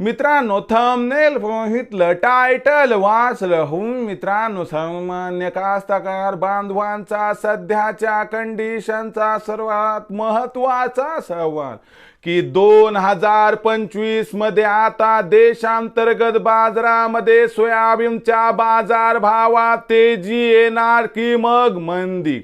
मित्रांनो थंबनेल बघितलं टायटल वाचलं होऊन मित्रांनो सामान्य कास्तकार बांधवांचा सध्याच्या कंडिशनचा सर्वात महत्त्वाचा सवाल की दोन हजार पंचवीसमध्ये आता देशांतर्गत बाजारामध्ये सोयाबीनच्या बाजार भावात तेजी येणार की मग मंदी?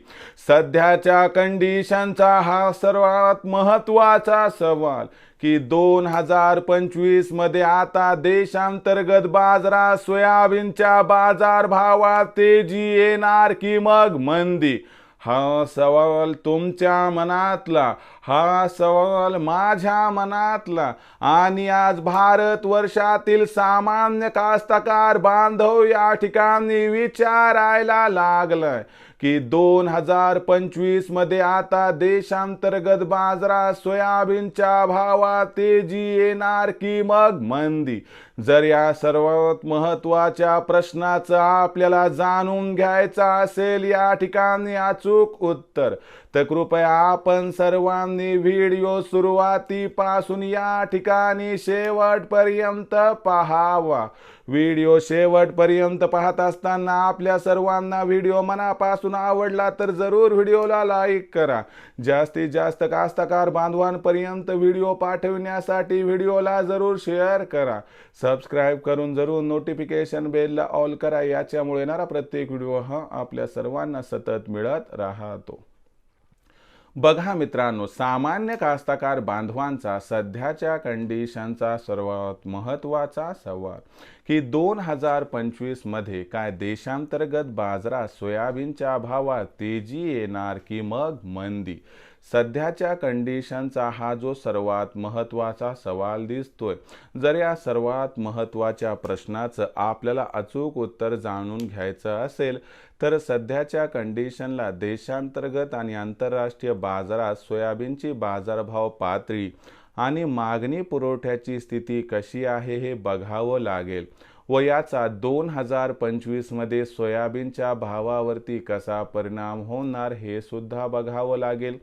सध्याच्या कंडिशनचा हा सर्वात महत्त्वाचा सवाल. की दोन हजार पंचवीसमध्ये आता देशांतर्गत बाजारात सोयाबीनच्या बाजार भावात तेजी येणार की मग मंदी? हा सवाल तुमच्या मनातला. हा सवाल माझ्या मनातला. आणि आज भारत वर्षातील सामान्य कास्तकार बांधव या ठिकाणी विचारायला लागलाय की दोन हजार पंचवीसमध्ये आता देशांतर्गत बाजारात सोयाबीनच्या भावात तेजी येणार की मग मंदी? जर या सर्वात महत्त्वाच्या प्रश्नाचं आपल्याला जाणून घ्यायचं असेल या ठिकाणी अचूक उत्तर. तर कृपया आपण सर्वांनी व्हिडिओ सुरुवातीपासून या ठिकाणी शेवटपर्यंत पहावा. व्हिडिओ शेवटपर्यंत पाहत असताना आपल्या सर्वांना व्हिडिओ मनापासून आवडला तर जरूर व्हिडिओला लाईक करा. जास्तीत जास्त कास्तकार बांधवांपर्यंत व्हिडिओ पाठविण्यासाठी व्हिडिओला जरूर शेअर करा. सबस्क्राईब करून जरूर नोटिफिकेशन बेलला ऑल करा. याच्यामुळे येणारा प्रत्येक व्हिडिओ हा आपल्या सर्वांना सतत मिळत राहतो. बघा मित्रांनो सामान्य कास्तकार बांधवांचा सध्याच्या कंडिशनचा सर्वात महत्त्वाचा सवाल की दोन हजार पंचवीसमध्ये काय देशांतर्गत बाजारात सोयाबीनच्या भावात तेजी येणार की मग मंदी? सध्याच्या कंडिशनचा हा जो सर्वात महत्त्वाचा सवाल दिसतोय जर या सर्वात महत्त्वाच्या प्रश्नाचं आपल्याला अचूक उत्तर जाणून घ्यायचं असेल तर सध्याच्या कंडिशनला देशांतर्गत आणि आंतरराष्ट्रीय बाजारात सोयाबीनची बाजारभाव पातळी आणि मागणी पुरवठ्याची स्थिती कशी आहे हे बघावं लागेल व याचा दोन हजार पंचवीसमध्ये सोयाबीनच्या भावावरती कसा परिणाम होणार हे सुद्धा बघावं लागेल.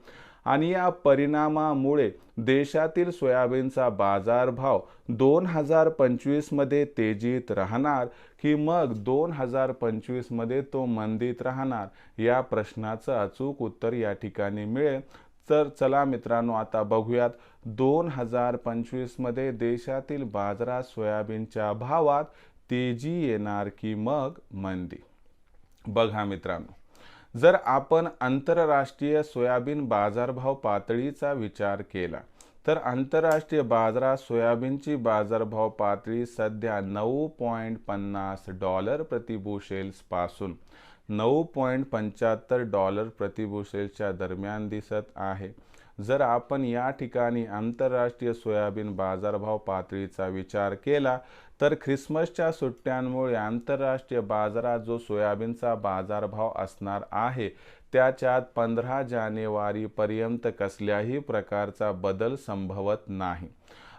आणि या परिणामामुळे देशातील सोयाबीनचा बाजारभाव दोन हजार पंचवीसमध्ये तेजीत राहणार की मग दोन हजार पंचवीसमध्ये तो मंदीत राहणार? या प्रश्नाचं अचूक उत्तर या ठिकाणी मिळेल. तर चला मित्रांनो आता बघूयात दोन हजार पंचवीसमध्ये देशातील बाजारात सोयाबीनच्या भावात तेजी येणार की मग मंदी? बघा मित्रांनो. जर आपण आंतरराष्ट्रीय सोयाबीन बाजारभाव पातळीचा विचार केला तर आंतरराष्ट्रीय बाजारात सोयाबीनची बाजारभाव पातळी सध्या नऊ पॉईंट पन्नास डॉलर प्रतिबुशेल्सपासून नऊ पॉईंट पंच्याहत्तर डॉलर प्रतिबुशेल्सच्या दरम्यान दिसत आहे. जर आपण या ठिकाणी आंतरराष्ट्रीय सोयाबीन बाजारभाव पातळीचा विचार केला तर ख्रिसमसच्या सुट्ट्यांमुळे आंतरराष्ट्रीय बाजारात जो सोयाबीनचा बाजारभाव असणार आहे त्याच्यात पंधरा जानेवारीपर्यंत कसल्याही प्रकारचा बदल संभवत नाही.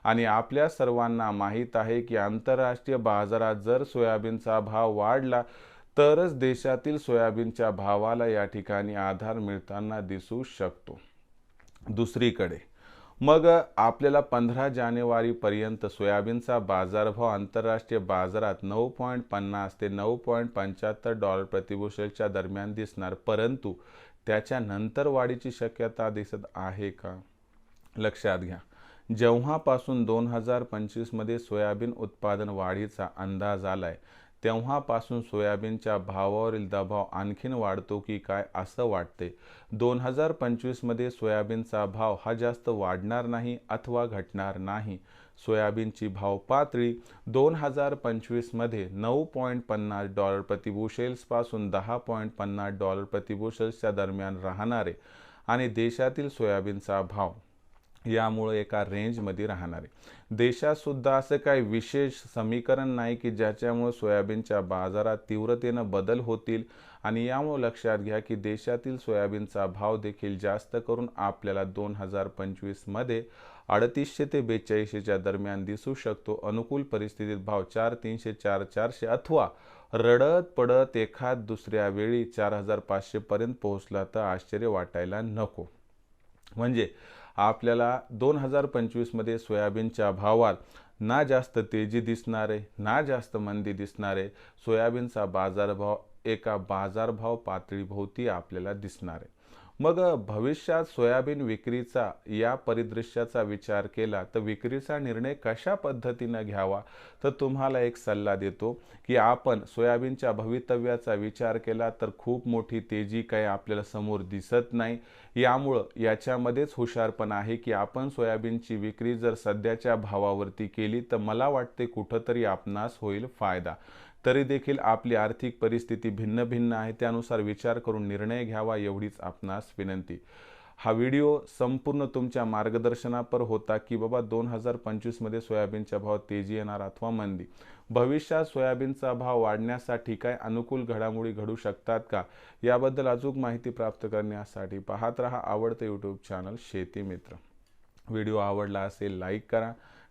आणि आपल्या सर्वांना माहीत आहे की आंतरराष्ट्रीय बाजारात जर सोयाबीनचा भाव वाढला तरच देशातील सोयाबीनच्या भावाला या ठिकाणी आधार मिळताना दिसू शकतो. दुसरीकडे. मग आपल्याला पंधरा जानेवारीपर्यंत सोयाबीनचा बाजारभाव आंतरराष्ट्रीय बाजारात नऊ पॉईंट पन्नास ते नऊ पॉईंट पंच्याहत्तर डॉलर प्रतिबुशेलच्या दरम्यान दिसणार परंतु त्याच्यानंतर वाढीची शक्यता दिसत आहे का? लक्षात घ्या. जेव्हापासून दोन हजार पंचवीसमध्ये सोयाबीन उत्पादन वाढीचा अंदाज आलाय तेव्हापासून सोयाबीनच्या भावावरील दबाव आणखीन वाढतो की काय असं वाटते? दोन हजार पंचवीसमध्ये सोयाबीनचा भाव हा जास्त वाढणार नाही अथवा घटणार नाही. सोयाबीनची भाव पातळी दोन हजार पंचवीसमध्ये नऊ पॉईंट पन्नास डॉलर प्रतिबुशेल्सपासून दहा पॉईंट पन्नास डॉलर प्रतिबुशेल्सच्या दरम्यान राहणारे आणि देशातील सोयाबीनचा भाव यामुळे एका रेंजमध्ये राहणार. आहे देशातसुद्धा असं काही विशेष समीकरण नाही की ज्याच्यामुळे सोयाबीनच्या बाजारात तीव्रतेनं बदल होतील. आणि यामुळे लक्षात घ्या की देशातील सोयाबीनचा भाव देखील जास्त करून आपल्याला दोन हजार पंचवीसमध्ये अडतीसशे ते बेचाळीसशेच्या दरम्यान दिसू शकतो. अनुकूल परिस्थितीत भाव चार तीनशे चार चारशे अथवा रडत पडत एखाद दुसऱ्या वेळी चार हजार पाचशेपर्यंत पोहोचला तर आश्चर्य वाटायला नको. म्हणजे आपल्याला दोन हजार पंचवीसमध्ये सोयाबीनच्या भावात ना जास्त तेजी दिसणार आहे ना जास्त मंदी दिसणार आहे सोयाबीनचा बाजारभाव एका बाजारभाव पातळीभोवती आपल्याला दिसणार. आहे मग भविष्यात सोयाबीन विक्रीचा या परिदृश्याचा विचार केला तर विक्रीचा निर्णय कशा पद्धतीनं घ्यावा? तर तुम्हाला एक सल्ला देतो की आपण सोयाबीनच्या भवितव्याचा विचार केला तर खूप मोठी तेजी काही आपल्याला समोर दिसत नाही. यामुळं याच्यामध्येच हुशारपण आहे की आपण सोयाबीनची विक्री जर सध्याच्या भावावरती केली तर मला वाटते कुठंतरी आपणास होईल फायदा. तरी देखील आपली आर्थिक परिस्थिती भिन्न भिन्न आहे त्यानुसार विचार करून निर्णय घ्यावा एवढीच आपणास विनंती. हा व्हिडिओ संपूर्ण तुमच्या मार्गदर्शनापर होता की बाबा दोन हजार पंचवीसमध्ये सोयाबीनच्या भाव तेजी येणार अथवा मंदी. भविष्यात सोयाबीनचा भाव वाढण्यासाठी काय अनुकूल घडामोडी घडू शकतात का? याबद्दल अचूक माहिती प्राप्त करण्यासाठी पाहत रहा आवडतं यूट्यूब चॅनल शेती मित्र. व्हिडिओ आवडला असेल लाईक करा.